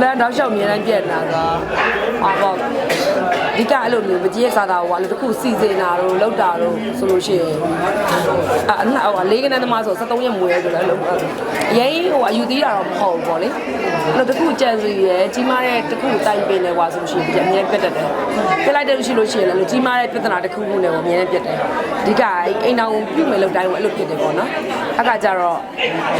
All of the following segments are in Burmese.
လမ်းတော့ရှောက်မြင်တိုင်းပြက်နေတာကဟာပေါ့ဒီကအဲ့လိုမျိုးမကြီးရဲ့စာသားဟိုအဲ့လိုတစ်ခုစီစဉ်တာတို့လောက်တာတို့ဆိုလို့ရှိရင်အအဟိုလေးကနန်းသမားဆို73ရက်မွေးရဲဆိုတော့အဲ့လိုအရင်ဟိုအယူသေးတာတော့မဟုတ်ဘူးပေါ့လေအဲ့လိုတစ်ခုကြံစီရဲကြီးမားတဲ့တစ်ခုတိုင်ပင်နေကွာဆိုလို့ရှိရင်အမြဲပြတ်တတ်တယ်ပြတ်လိုက်တဲ့လို့ရှိလို့ရှိရင်လည်းကြီးမားတဲ့ပြဿနာတစ်ခုခုနဲ့ပေါ့အမြဲပြတ်တယ်ဒီကအိမ်တော်ပြုတ်မယ်လို့တိုင်းပေါ့အဲ့လိုဖြစ်တယ်ပေါ့နော်အခါကျတော့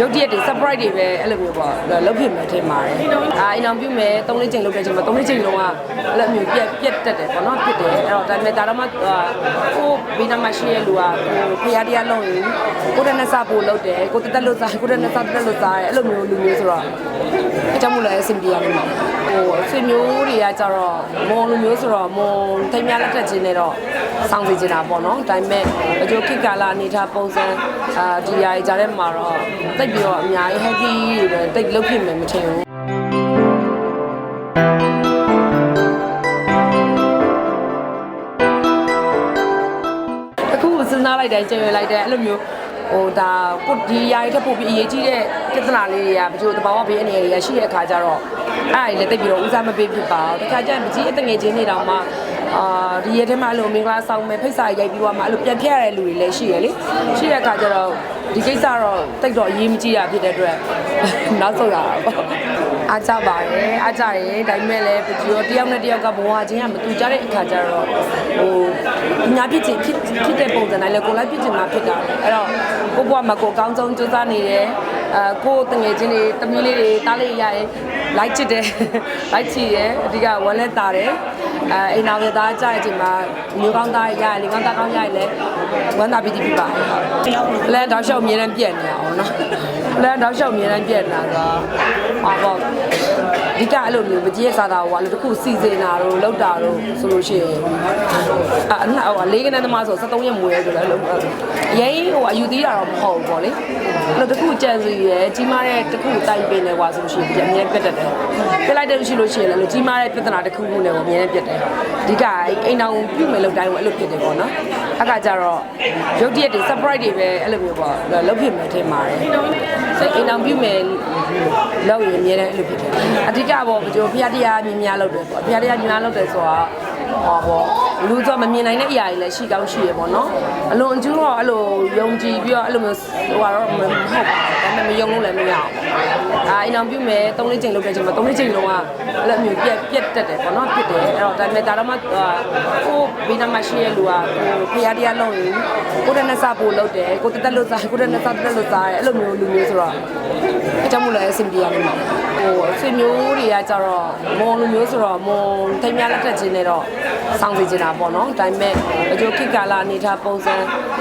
ရုပ်တရက်တွေ surprise တွေပဲအဲ့လိုမျိုးပေါ့လုပ်ဖြစ်မယ်ထင်ပါတယ်အာအိမ်တော်ပြုတ်မယ်၃လေးချိန်လုပ်တဲ့အချိန်မှာ၃လေးချိန်လုံးကအဲ့လိုမျိုးပြက်ပြက်တက်တယ်ပေါ့နော်ဖြစ်တယ်အဲ့တော့ဒါပေမဲ့ဒါတော့မှကိုဘေးနားမှာရှိရဲ့လူကကိုဖရားတရားလုပ်ရင်ကိုတဲ့နဲ့စဖို့လုပ်တယ်ကိုတက်တက်လို့စားကိုတဲ့နဲ့စတက်လို့စားတယ်အဲ့လိုမျိုးလူမျိုးဆိုတော့အကြောင်းမလို့အဆင်ပြေရမယ်ဟိုဆွေမျိုးတွေကကြတော့မွန်လူမျိုးဆိုတော့မွန်ထိမ်းများလက်ထက်ချင်းနဲ့တော့စောင့်စီချင်တာပေါ့နော်ဒါပေမဲ့အကျိုးခိကာလာအနေထားပုံစံအာဒီယာကြီးကြတဲ့မှာတော့တိတ်ပြီးတော့အများကြီး happy တွေပဲတိတ်လုပ်ဖြစ်မယ်မထင်ဘူး လိုက်တယ်ကြည့်ရလိုက်တယ်အဲ့လိုမျိုးဟိုဒါကိုဒီຢာရီထက်ပိုပြီးအရေးကြီးတဲ့ပြဿနာလေးတွေကဘယ်လိုတဘာဝဘေးအနေနဲ့ရရှိတဲ့အခါကျတော့အဲ့ဒါလည်းတိတ်ပြီးတော့ဦးစားမပေးဖြစ်ပါဘူးတခါကျရင်မကြီးအတငယ်ချင်းတွေတောင်မှအာဒီရက်ထဲမှာအဲ့လိုမင်္ဂလာဆောင်မယ်ဖိတ်စာရိုက်ပြီးတော့မှအဲ့လိုပြန်ဖြတ်ရတဲ့လူတွေလည်းရှိရလေရှိတဲ့အခါကျတော့ ဒီကိစ္စတော့တိတ်တော့အရေးမကြီးတာဖြစ်တဲ့အတွက်နောက်ဆုံးရတာပေါ့အားကြပါတယ်အားကြတယ်ဒါပေမဲ့လည်းဒီတော့တယောက်နဲ့တယောက်ကဘဝချင်းကမတူကြတဲ့အခါကျတော့ဟိုညာဖြစ်ချင်ဖြစ်ဖြစ်တဲ့ပုံစံတိုင်းလည်းကိုယ်လိုက်ဖြစ်ချင်မှဖြစ်တာအဲ့တော့ကိုဘဝမှာကိုယ်အကောင်းဆုံးကြိုးစားနေတယ်အဲကိုယ်တငယ်ချင်းတွေတမီးလေးတွေတားလေးရရင်လိုက်ချစ်တယ်လိုက်ချစ်ရအဓိကဝမ်းလက်တာတယ်အဲအိမ်တော်ကသားကြတဲ့အချိန်မှာမျိုးကောင်းသားရရလေကောင်းသားကောင်းရရလဲဝမ်းသာပီတိဖြစ်ပါတယ် ဟုတ်လမ်းတော့ရှောက်မြင်တမ်းပြက်နေအောင်နော်လမ်းတော့ရှောက်မြင်တမ်းပြက်နေတာကဟာပေါ့ဒီကအဲ့လိုမျိုးမကြီးရဲ့စာသားဟိုအဲ့လိုတစ်ခုစီစဉ်တာတို့လောက်တာတို့ဆိုလို့ရှိရင်အအဟိုလေးကနန်းသမားဆို73ရက်မွေးရဲဆိုတော့အဲ့လိုအရင်ဟိုအယူသေးတာတော့မဟုတ်ဘူးပေါ့လေအဲ့လိုတစ်ခုကြံစီရဲကြီးမားတဲ့တစ်ခုတိုင်ပင်နေကွာဆိုလို့ရှိရင်အမြဲပြတ်တတ်တယ်ပြတ်လိုက်တဲ့လို့ရှိလို့ရှိရင်လည်းကြီးမားတဲ့ပြဿနာတစ်ခုခုနဲ့ပေါ့အမြဲပြတ်တယ်ဒီကအိမ်တော်ပြုတ်မယ်လို့တိုင်းပေါ့အဲ့လိုဖြစ်တယ်ပေါ့နော် အခါကျတော့ရုပ်တရက်တွေ surprise တွေပဲအဲ့လိုမျိုးပေါ့လုပ်ဖြစ်မယ်ထင်ပါတယ်ဆိုအိမ်တော်ပြုတ်မယ်လောက်ရင်အမြဲတမ်းအဲ့လိုဖြစ်တယ်အဓိကပေါ့ဘယ်လိုဖျားတရားမြင်များလုပ်တယ်ပေါ့ဖျားတရားမြင်များလုပ်တယ်ဆိုတာ ဟောပေါ့လူဆိုမမြင်နိုင်တဲ့အရာတွေလည်းရှိကောင်းရှိရပေါ့နော်အလွန်အကျူးတော့အဲ့လိုယုံကြည်ပြီးတော့အဲ့လိုမျိုးဟိုကတော့မဟုတ်ပါဘူးဒါပေမဲ့မယုံလို့လည်းမရအောင်အာအိမ်အောင်ပြုမယ်၃လေးချိန်လုပ်တဲ့အချိန်မှာ၃လေးချိန်လုံးကအဲ့လိုမျိုးပြက်ပြက်တက်တယ်ပေါ့နော်ဖြစ်တယ်အဲ့တော့ဒါပေမဲ့ဒါတော့မှကိုဘေးနားမှာရှိရဲ့လူကကိုဖျားတရားလုပ်ရင်ကိုတဲ့နဲ့စဖို့လုပ်တယ်ကိုတက်တက်လို့စားကိုတဲ့နဲ့စတက်လို့စားတယ်အဲ့လိုမျိုးလူမျိုးဆိုတော့အကြောင်းမလို့အဆင်ပြေရမှာ ဟိုဆွေမျိုးတွေကကြတော့မွန်လူမျိုးဆိုတော့မွန်ထိမ်းများလက်ထက်ချင်းနဲ့တော့စောင့်စီချင်တာပေါ့နော်ဒါပေမဲ့အကျိုးခိကာလာအနေထားပုံစံ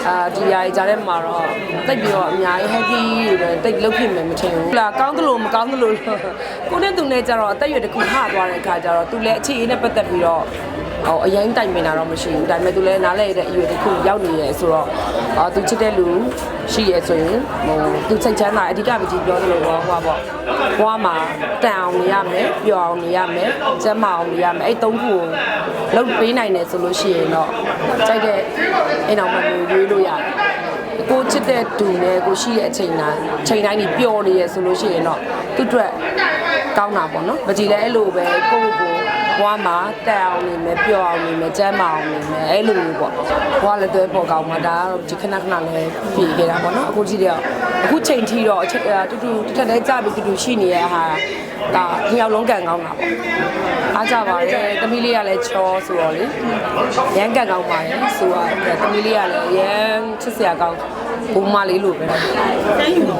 အာဒီယာကြီးကြတဲ့မှာတော့တိတ်ပြီးတော့အများကြီး happy တွေပဲတိတ်လုပ်ဖြစ်မယ်မထင်ဘူးလာကောင်းသလိုမကောင်းသလိုကိုနဲ့သူနဲ့ကြတော့အသက်အရွယ်တစ်ခုဟသွားတဲ့အခါကျတော့သူလည်းအခြေအနေနဲ့ပတ်သက်ပြီးတော့ ဟိုအရင်တိုင်ပင်တာတော့မရှိဘူးဒါပေမဲ့သူလည်းနားလဲရတဲ့အရွယ်တစ်ခုရောက်နေရဲဆိုတော့အာသူချစ်တဲ့လူရှိရဲဆိုရင်ဟိုသူစိတ်ချမ်းသာအဓိကပကြီးပြောသလိုတော့ဟိုပါပေါ့ဘွားမှာတန်အောင်နေရမယ်ပျော်အောင်နေရမယ်ကျမ်းမာအောင်နေရမယ်အဲ့သုံးခုကိုလုပ်ပေးနိုင်တယ်ဆိုလို့ရှိရင်တော့ကြိုက်တဲ့အိမ်အောင်မမျိုးရွေးလို့ရတယ်ကိုချစ်တဲ့သူနဲ့ကိုရှိတဲ့အချိန်တိုင်းချိန်တိုင်းကြီးပျော်နေရဆိုလို့ရှိရင်တော့သူ့အတွက်ကောင်းတာပေါ့နော်။ပကြီးလည်းအဲ့လိုပဲကိုယ့်ကိုယ် ဘွားမှာတက်အောင်နေမယ်ပျော်အောင်နေမယ်ကျမ်းမာအောင်နေမယ်အဲ့လိုမျိုးပေါ့ဘွားလည်းတွဲပေါ်ကောင်းမှာဒါကတော့ဒီခဏခဏလည်းပြည်ခဲ့တာပေါ့နော်အခုကြည့်တော့အခုချိန်ထိတော့အချက်တူတူတစ်ထက်တည်းကြပြီးတူတူရှိနေရတဲ့ဟာဒါနှစ်ယောက်လုံးကန်ကောင်းတာပေါ့အားကြပါတယ်သမီးလေးကလည်းချောဆိုတော့လေရမ်းကန်ကောင်းပါတယ်ဆိုတော့သမီးလေးကလည်းရမ်းချစ်စရာကောင်းဘုံမလေးလို့ပဲတိုင်းယူတ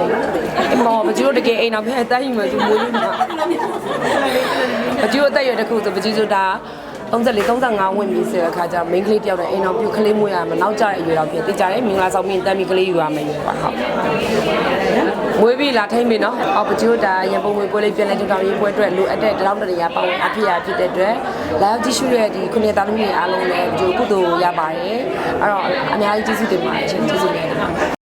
ယ်မော်ပကြီးတို့တကယ်အိမ်နောက်ဖက်တိုင်းယူမယ်သူမွေးလို့မှာ ပကြီးတို့အသက်အရွယ်တစ်ခုဆိုပကြီးဆိုတာ34 35ဝင်ပြီဆိုတဲ့အခါကျမိန်းကလေးတယောက်နဲ့အိမ်အောင်ပြုတ်ကလေးမွေးရမှာနောက်ကျတဲ့အရွယ်တော့ဖြစ်တိကျတယ်မင်္ဂလာဆောင်မြင့်တမ်းပြီးကလေးယူရမယ်ပါဟုတ်မွေးပြီးလာထိမ့်ပြီနော်အော်ပကြီးတို့ဒါရန်ပုံငွေပွဲလေးပြန်လဲထူထောင်ရေးပွဲအတွက်လိုအပ်တဲ့တောင်းတရပါဝင်အဖြစ်ရဖြစ်တဲ့အတွက်လာရောက်ကြည့်ရှုရဲ့ဒီခုနှစ်သားသမီးတွေအားလုံးလည်းဒီကုသိုလ်ရပါတယ်အဲ့တော့အများကြီးကျေးဇူးတင်ပါတယ်ရှင်ကျေးဇူးတင်ပါတယ်